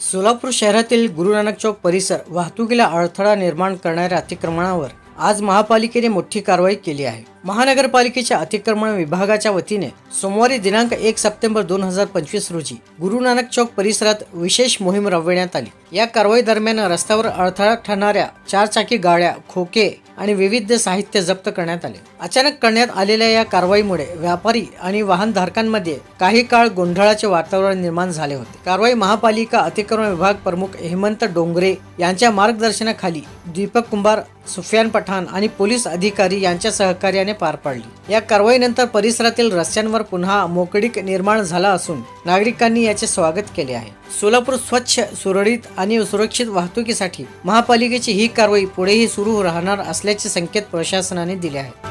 सोलापूर शहरातील गुरु नानक चौक परिसर वाहतुकीला अडथळा निर्माण करणाऱ्या अतिक्रमणावर आज महापालिकेने मोठी कारवाई केली आहे. महानगरपालिकेच्या अतिक्रमण विभागाच्या वतीने सोमवारी दिनांक एक सप्टेंबर दोन हजार पंचवीस रोजी गुरु नानक चौक परिसरात विशेष मोहीम राबविण्यात आली. या कारवाई दरम्यान रस्त्यावर अडथळा ठरणाऱ्या चारचाकी गाड्या खोके आणि विविध साहित्य जप्त करण्यात आले. अचानक करण्यात आलेल्या या कारवाईमुळे व्यापारी आणि वाहनधारकांमध्ये काही काळ गोंधळाचे वातावरण निर्माण झाले होते. कारवाई महापालिका अतिक्रमण विभाग प्रमुख हेमंत डोंगरे यांच्या मार्गदर्शनाखाली दीपक कुंभार सुफियान पठाण आणि पोलीस अधिकारी यांच्या सहकार्याने पार पाडली. या कारवाईनंतर परिसरातील रस्त्यांवर पुन्हा मोकळीक निर्माण झाला असून नागरिकांनी याचे स्वागत केले आहे. सोलापूर स्वच्छ सुरळीत आणि सुरक्षित वाहतुकीसाठी महापालिकेची ही कारवाई पुढेही सुरू राहणार असल्याचे संकेत प्रशासनाने दिले आहेत.